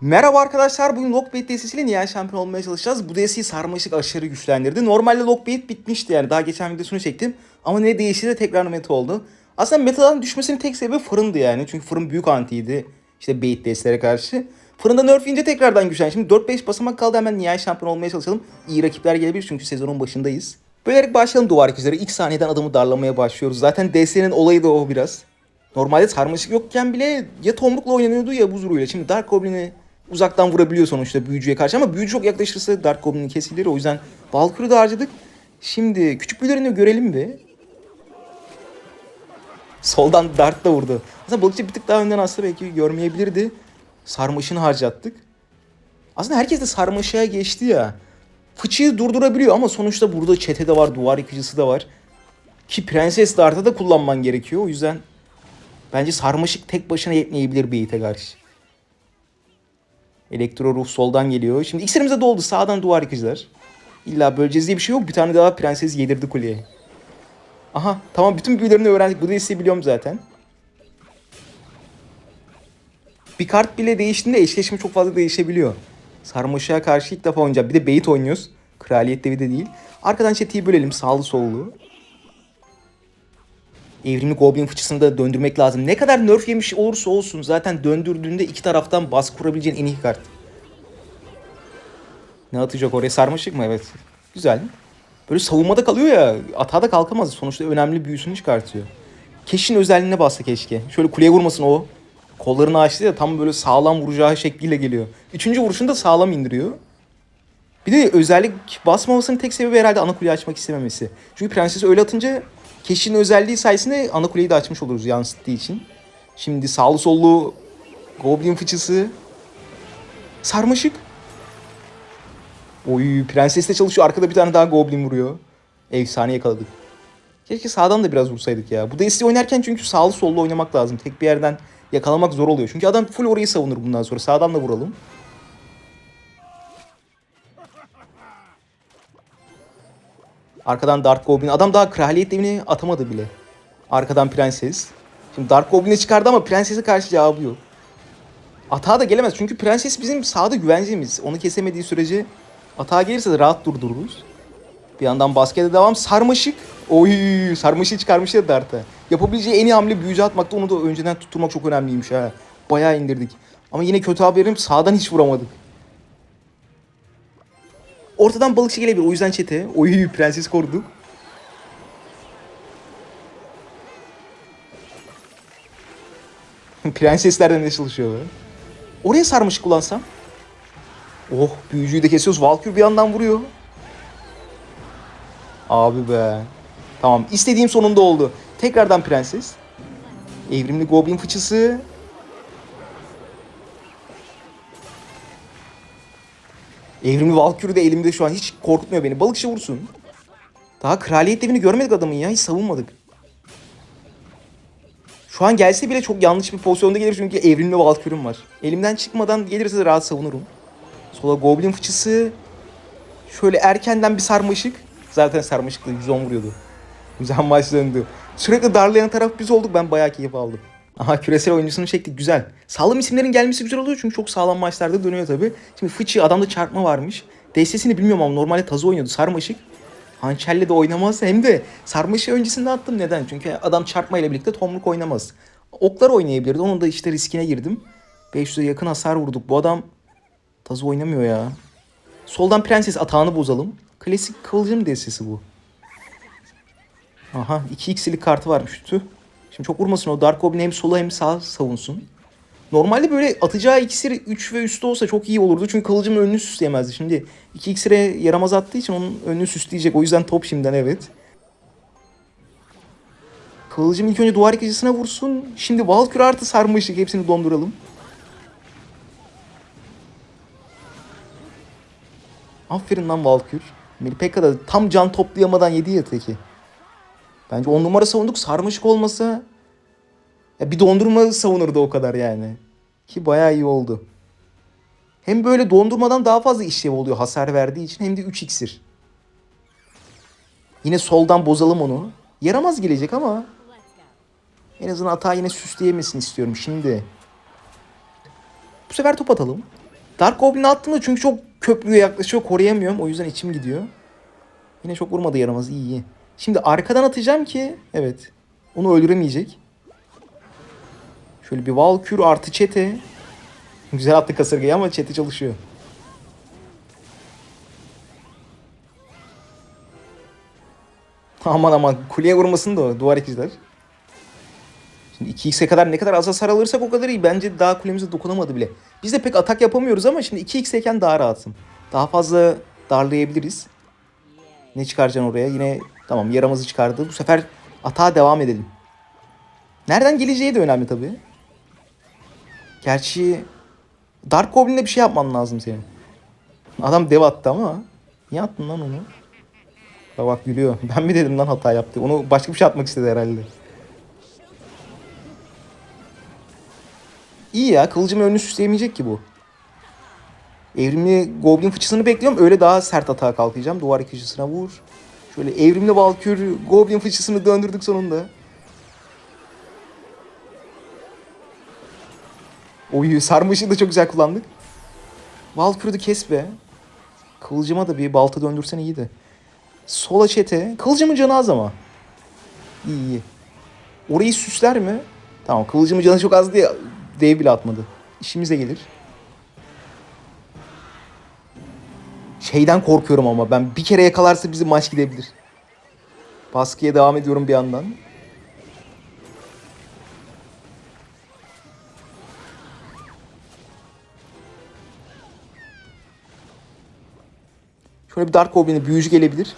Merhaba arkadaşlar, bugün Lockbait DS'siyle Nihai Şampiyon olmaya çalışacağız. Bu DS'yi sarmaşık aşırı güçlendirdi. Normalde Lockbait bitmişti yani, daha geçen videosunu çektim. Ama ne değişti de tekrar meta oldu. Aslında metadan düşmesinin tek sebebi fırındı yani. Çünkü fırın büyük antiydi. İşte bait DS'lere karşı. Fırında nerf ince tekrardan güçlendi. Şimdi 4-5 basamak kaldı hemen Nihai Şampiyon olmaya çalışalım. İyi rakipler gelebilir çünkü sezonun başındayız. Bölerek başlayalım duvar ikizleri. İlk saniyeden adamı darlamaya başlıyoruz. Zaten DS'nin olayı da o biraz. Normalde sarmaşık yokken bile ya tomrukla oynanıyordu ya buz vuruyla. Şimdi Dark Goblin'i uzaktan vurabiliyor sonuçta büyücüye karşı ama büyücü çok yaklaşırsa Dark Goblin'in kesilir. O yüzden Valkyrie'yi de harcadık. Şimdi küçük büyülerini görelim bir. Soldan Dart da vurdu. Aslında balıkçı bir tık daha önden aslında belki görmeyebilirdi. Sarmaşını harcattık. Aslında herkes de sarmaşığa geçti ya. Fıçıyı durdurabiliyor ama sonuçta burada çete de var, duvar yıkıcısı da var. Ki Prenses Dart'ı da kullanman gerekiyor. O yüzden bence sarmaşık tek başına yetmeyebilir Beyit'e karşı. Elektro ruh soldan geliyor. Şimdi iksirimize doldu. Sağdan duvar yıkıcılar. İlla böleceğiz diye bir şey yok. Bir tane daha prenses yedirdi kuleye. Aha tamam bütün büyülerini öğrendik. Bu desteği biliyorum zaten. Bir kart bile değiştiğinde eşleşme çok fazla değişebiliyor. Sarmaşığa karşı ilk defa oynayacağım. Bir de bait oynuyoruz. Kraliyet devi de değil. Arkadan çeteyi bölelim sağlı sollu. Evrimli Goblin fıçısını da döndürmek lazım. Ne kadar nerf yemiş olursa olsun zaten döndürdüğünde iki taraftan baskı kurabileceğin en iyi kart. Ne atacak oraya sarmaşık mı? Evet. Güzel. Böyle savunmada kalıyor ya. Atağa da kalkamaz. Sonuçta önemli büyüsünü çıkartıyor. Keşin özelliğine bassa keşke. Şöyle kuleye vurmasın o. Kollarını açtı ya tam böyle sağlam vuracağı şekliyle geliyor. Üçüncü vuruşunu da sağlam indiriyor. Bir de özellik basmamasının tek sebebi herhalde ana kuleyi açmak istememesi. Çünkü prenses öyle atınca Keş'in özelliği sayesinde ana kuleyi de açmış oluruz yansıttığı için. Şimdi sağlı sollu Goblin fıçısı. Sarmaşık. Oy prenses de çalışıyor. Arkada bir tane daha Goblin vuruyor. Efsane yakaladık. Keşke sağdan da biraz vursaydık ya. Bu desteği oynarken çünkü sağlı sollu oynamak lazım. Tek bir yerden yakalamak zor oluyor. Çünkü adam full orayı savunur bundan sonra. Sağdan da vuralım. Arkadan Dark Goblin. Adam daha kraliyet devini atamadı bile. Arkadan prenses. Şimdi Dark Goblin'i çıkardı ama prensese karşı cevabı yok. Atağa da gelemez çünkü prenses bizim sağda güvencemiz. Onu kesemediği sürece atağa gelirse de rahat durdururuz. Bir yandan baskete devam. Sarmaşık. Oy sarmaşığı çıkarmış ya Dart'a. Yapabileceği en iyi hamle büyücü atmakta onu da önceden tutturmak çok önemliymiş ha. Bayağı indirdik. Ama yine kötü haberim sağdan hiç vuramadık. Ortadan balıkçı gelebilir. O yüzden çete. Oy prenses koruduk. Prenseslerden ne çalışıyorlar? Oraya sarmış kullansam. Oh büyücüyü de kesiyoruz. Valkyrie bir yandan vuruyor. Abi be. Tamam istediğim sonunda oldu. Tekrardan prenses. Evrimli goblin fıçısı. Evrimli Valkyrie de elimde şu an hiç korkutmuyor beni. Balıkçı vursun. Daha kraliyet devini görmedik adamın ya. Hiç savunmadık. Şu an gelse bile çok yanlış bir pozisyonda gelir çünkü evrimli Valkyrie'm var. Elimden çıkmadan gelirse rahat savunurum. Sola Goblin fıçısı. Şöyle erkenden bir sarmaşık. Zaten sarmaşıkla 110 vuruyordu. Güzel maç döndü. Sürekli darlayan taraf biz olduk. Ben bayağı keyif aldım. Aha küresel oyuncusunun şekli güzel. Sağlam isimlerin gelmesi güzel oluyor çünkü çok sağlam maçlarda dönüyor tabi. Şimdi fıçı adamda çarpma varmış. DS'sini bilmiyorum ama normalde tazı oynuyordu. Sarmaşık. Hançerle de oynamaz. Hem de sarmaşığı öncesinde attım. Neden? Çünkü adam çarpmayla birlikte tomruk oynamaz. Oklar oynayabilirdi. Onun da işte riskine girdim. 500'e yakın hasar vurduk. Bu adam tazı oynamıyor ya. Soldan prenses atağını bozalım. Klasik kıvılcım destesi bu. Aha 2x'lik kartı varmış. Tüh. Şimdi çok vurmasın o Dark Goblin hem sola hem sağ savunsun. Normalde böyle atacağı iksir 3 ve üstü olsa çok iyi olurdu. Çünkü kılıcımın önünü süsleyemezdi. Şimdi 2 iksire yaramaz attığı için onun önünü süsleyecek. O yüzden top şimdiden evet. Kılıcım ilk önce duvar yıkıcısına vursun. Şimdi Valkyrie artı sarmışık. Hepsini donduralım. Aferin lan Valkyrie. Melipeka da tam can toplayamadan yedi ya teki. Bence on numara savunduk. Sarmaşık olmasa ya bir dondurma savunurdu o kadar yani. Ki bayağı iyi oldu. Hem böyle dondurmadan daha fazla işlev oluyor hasar verdiği için hem de 3 iksir. Yine soldan bozalım onu. Yaramaz gelecek ama en azından hata yine süsleyemesin istiyorum şimdi. Bu sefer top atalım. Dark Goblin'i attığımda çünkü çok köprüye yaklaşıyor. Koruyamıyorum. O yüzden içim gidiyor. Yine çok vurmadı yaramaz. iyi iyi. Şimdi arkadan atacağım ki evet. Onu öldüremeyecek. Şöyle bir Valkür artı çete. Güzel attı kasırgayı ama çete çalışıyor. Aman aman kuleye vurmasın da duvar ikizler. Şimdi 2x'e kadar ne kadar az hasar alırsak o kadar iyi. Bence daha kulemize dokunamadı bile. Biz de pek atak yapamıyoruz ama şimdi 2x'eyken daha rahatsın. Daha fazla darlayabiliriz. Ne çıkaracaksın oraya? Yine tamam yaramazı çıkardı. Bu sefer atağa devam edelim. Nereden geleceği de önemli tabii. Gerçi Dark Goblin'de bir şey yapman lazım senin. Adam dev attı ama. Niye attın lan onu? Bak bak gülüyor. Ben mi dedim lan hata yaptı? Onu başka bir şey atmak istedi herhalde. İyi ya kılıcımın önünü süsleyemeyecek ki bu. Evrimli Goblin fıçısını bekliyorum. Öyle daha sert atağa kalkacağım. Duvar yıkıcısına vur. Şöyle evrimli Valkür Goblin fıçısını döndürdük sonunda. Oy sarmışı da çok güzel kullandık. Valkür'ü kes be. Kılıcıma da bir balta döndürsen iyiydi. Sola çete. Kılıcımın canı az ama. İyi iyi. Orayı süsler mi? Tamam kılıcımın canı çok az diye dev bile atmadı. İşimize gelir. Şeyden korkuyorum ama ben bir kere yakalarsa bizi maç gidebilir. Baskıya devam ediyorum bir yandan. Şöyle bir Dark Goblin'e büyücü gelebilir.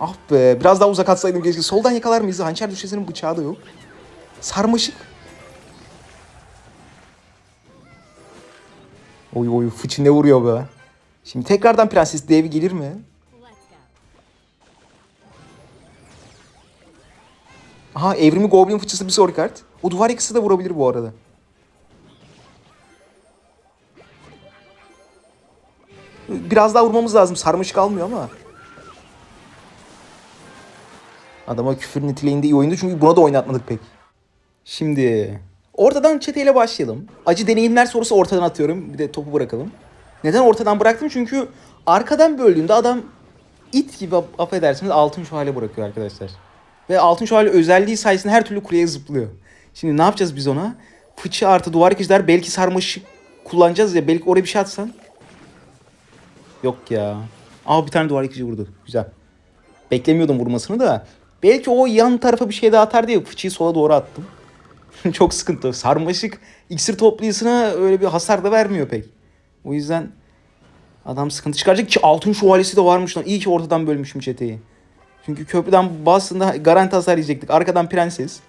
Ah be biraz daha uzak atsaydım keşke. Soldan yakalar mıyız? Hançer düşesinin bıçağı da yok. Sarmaşık. Oy oy fıçı ne vuruyor be. Şimdi tekrardan Prenses Devi gelir mi? Aha evrimi Goblin fıçısı bir soru kart. O duvar ikisi de vurabilir bu arada. Biraz daha vurmamız lazım. Sarmaşık almıyor ama. Adama küfür niteliğinde iyi oyundu çünkü buna da oynatmadık pek. Şimdi ortadan çeteyle başlayalım. Acı deneyimler sorusu ortadan atıyorum. Bir de topu bırakalım. Neden ortadan bıraktım? Çünkü arkadan böldüğünde adam it gibi affedersiniz altın şu hale bırakıyor arkadaşlar. Ve altın şu hale özelliği sayesinde her türlü kuleye zıplıyor. Şimdi ne yapacağız biz ona? Fıçı artı duvar yıkıcılar belki sarmaşık kullanacağız ya. Belki oraya bir şey atsan. Yok ya. Aa bir tane duvar yıkıcı vurdu. Güzel. Beklemiyordum vurmasını da. Belki o yan tarafa bir şey daha atar diye fıçıyı sola doğru attım. Çok sıkıntı. Sarmaşık iksir toplayısına öyle bir hasar da vermiyor pek. O yüzden adam sıkıntı çıkaracak ki altın şövalyesi de varmış lan. İyi ki ortadan bölmüşüm çeteyi. Çünkü köprüden bastığında garanti hasar yiyecektik. Arkadan prenses.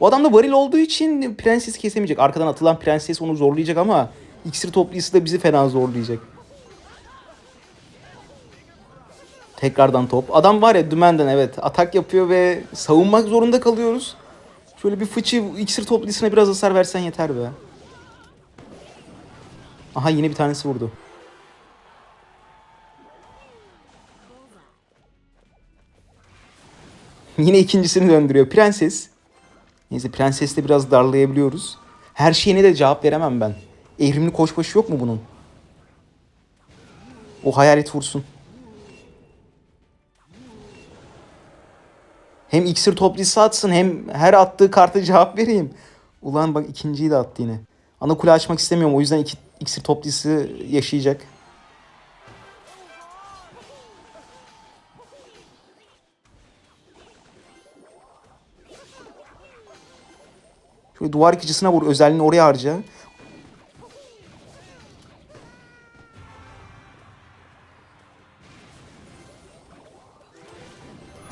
Bu adam da varil olduğu için prenses kesemeyecek. Arkadan atılan prenses onu zorlayacak ama iksir toplayısı da bizi fena zorlayacak. Tekrardan top. Adam var ya dümenden evet atak yapıyor ve savunmak zorunda kalıyoruz. Şöyle bir fıçı iksir toplısına biraz hasar versen yeter be. Aha yine bir tanesi vurdu. Yine ikincisini döndürüyor. Prenses. Neyse prensesle biraz darlayabiliyoruz. Her şeyine de cevap veremem ben. Evrimli koçbaşı yok mu bunun? O hayalet vursun. Hem iksir toplısı atsın hem her attığı karta cevap vereyim. Ulan bak ikinciyi de attı yine. Ana kule açmak istemiyorum o yüzden iki iksir toplısı yaşayacak. Şöyle duvar yıkıcısına vur özelliğini oraya harca.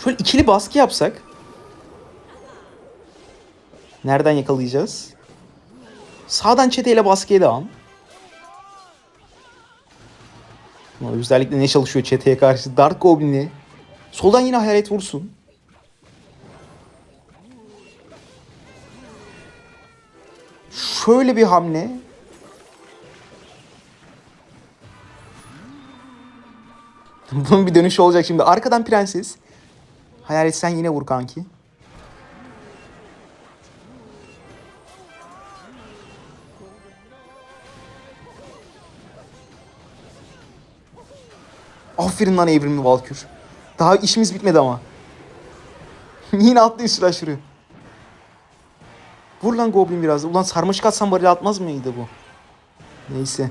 Şöyle ikili baskı yapsak. Nereden yakalayacağız? Sağdan çeteyle baskıya devam. Ama özellikle ne çalışıyor çeteye karşı? Dark Goblin'i. Soldan yine hayalet vursun. Şöyle bir hamle. Bunun bir dönüşü olacak şimdi. Arkadan prenses. Hayal etsen yine vur kanki. Aferin lan evrimli Valkür. Daha işimiz bitmedi ama. Yine atlı üstüne aşırı. Vur lan Goblin biraz. Ulan sarmaşık atsam baril atmaz mıydı bu? Neyse.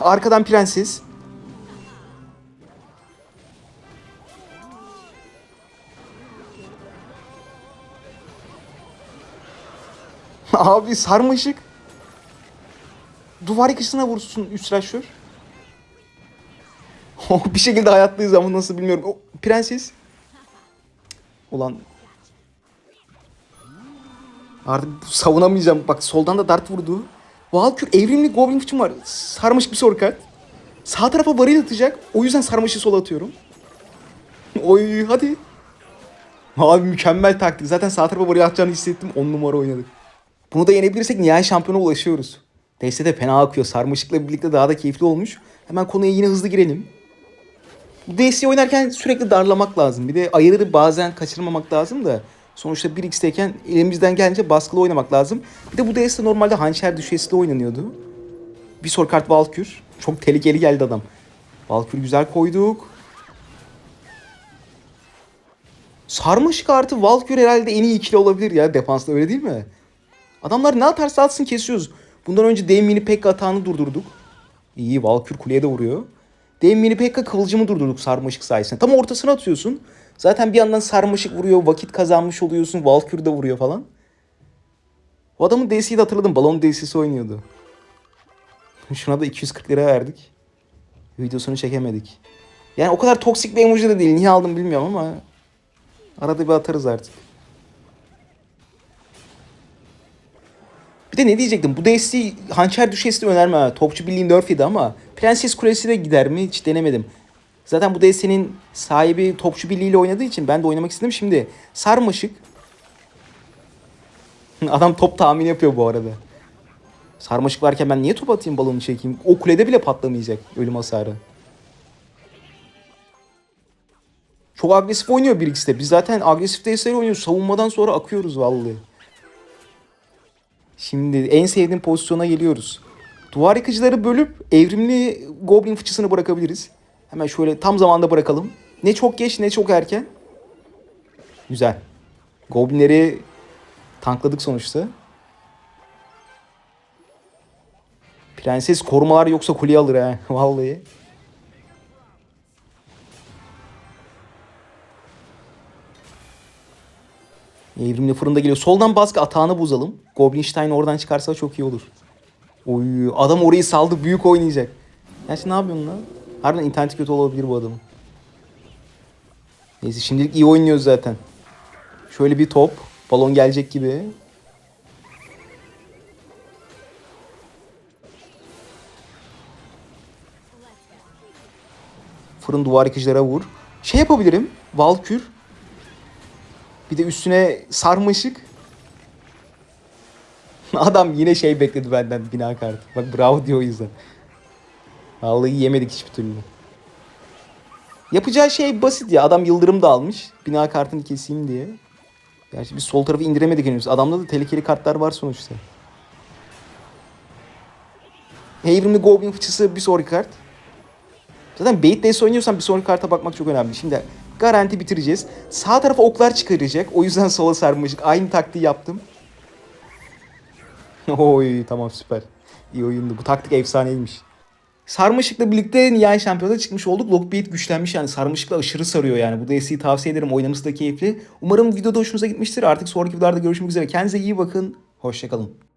Arkadan prenses. Abi sarmaşık. Duvar yıkışına vursun üst slasher. bir şekilde hayattayız ama nasıl bilmiyorum. O, prenses. Ulan. Artık savunamayacağım. Bak soldan da dart vurdu. Valkür evrimli Goblin fıçım var. Sarmış bir soru kart. Sağ tarafa varil atacak. O yüzden sarmaşı sola atıyorum. Oy hadi. Abi mükemmel taktik. Zaten sağ tarafa varil atacağını hissettim. 10 numara oynadık. Bunu da yenebilirsek nihai şampiyona ulaşıyoruz. DS de fena akıyor. Sarmaşıkla birlikte daha da keyifli olmuş. Hemen konuya yine hızlı girelim. Bu DS oynarken sürekli darlamak lazım. Bir de ayarı bazen kaçırmamak lazım da. Sonuçta 1x'teyken elimizden gelince baskılı oynamak lazım. Bir de bu DS'de normalde hançer düşesiyle oynanıyordu. Bir sor kart Valkür. Çok tehlikeli geldi adam. Valkür güzel koyduk. Sarmaşık artı Valkür herhalde en iyi ikili olabilir ya defansta öyle değil mi? Adamlar ne atarsa atsın kesiyoruz. Bundan önce Dame Mini Pekka atağını durdurduk. İyi Valkür kuleye de vuruyor. Dame Mini Pekka kıvılcımı durdurduk sarmaşık sayesinde. Tam ortasına atıyorsun. Zaten bir yandan sarmaşık vuruyor. Vakit kazanmış oluyorsun. Valkür de vuruyor falan. O adamın DC'yi de hatırladım. Balon DC'si oynuyordu. Şuna da 240 lira verdik. Videosunu çekemedik. Yani o kadar toksik bir emoji de değil. Niye aldım bilmiyorum ama arada bir atarız artık. Bir de ne diyecektim? Bu DSC hançer düşesi de önermem. ha. Topçu birliği nerf yedi ama Prenses Kulesi de gider mi? Hiç denemedim. Zaten bu DS'nin sahibi topçu birliğiyle oynadığı için ben de oynamak istedim. Şimdi sarmaşık. Adam top tahmini yapıyor bu arada. Sarmaşık varken ben niye top atayım balonu çekeyim? O kulede bile patlamayacak ölüm hasarı. Çok agresif oynuyor 1x'te. Biz zaten agresif DS'leri oynuyoruz. Savunmadan sonra akıyoruz vallahi. Şimdi en sevdiğim pozisyona geliyoruz. Duvar yıkıcıları bölüp evrimli goblin fıçısını bırakabiliriz. Hemen şöyle tam zamanda bırakalım. Ne çok geç ne çok erken. Güzel. Goblinleri tankladık sonuçta. Prenses korumalar yoksa kuleyi alır ha. Vallahi. Evrimli fırında geliyor. Soldan baskı atağını bozalım. Goblinstein oradan çıkarsa çok iyi olur. Oy, adam orayı saldı. Büyük oynayacak. Gerçi ne yapıyorsun lan? Harbiden interneti kötü olabilir bu adamın. Neyse şimdilik iyi oynuyoruz zaten. Şöyle bir top. Balon gelecek gibi. Fırın duvar yıkıcılara vur. Şey yapabilirim. Valkür. Bir de üstüne sarmaşık. Adam yine şey bekledi benden bina kartı. Bak bravo diyor o yüzden. Vallahi yemedik hiçbir türlü. Yapacağı şey basit ya. Adam yıldırım da almış. Bina kartını keseyim diye. Gerçi biz sol tarafı indiremedik henüz. Adamda da tehlikeli kartlar var sonuçta. Evrimli Goblin fıçısı bir sonraki kart. Zaten Bait Days oynuyorsan bir sonraki karta bakmak çok önemli. Şimdi garanti bitireceğiz. Sağ tarafa oklar çıkaracak. O yüzden sola sarmışık. Aynı taktiği yaptım. Oy tamam süper. İyi oyundu. Bu taktik efsaneymiş. Sarmaşık'la birlikte nihai şampiyonada çıkmış olduk. Lockbeat güçlenmiş yani. Sarmaşık'la aşırı sarıyor yani. Bu DS'yi tavsiye ederim. Oynaması da keyifli. Umarım videoda hoşunuza gitmiştir. Artık sonraki videolarda görüşmek üzere. Kendinize iyi bakın. Hoşçakalın.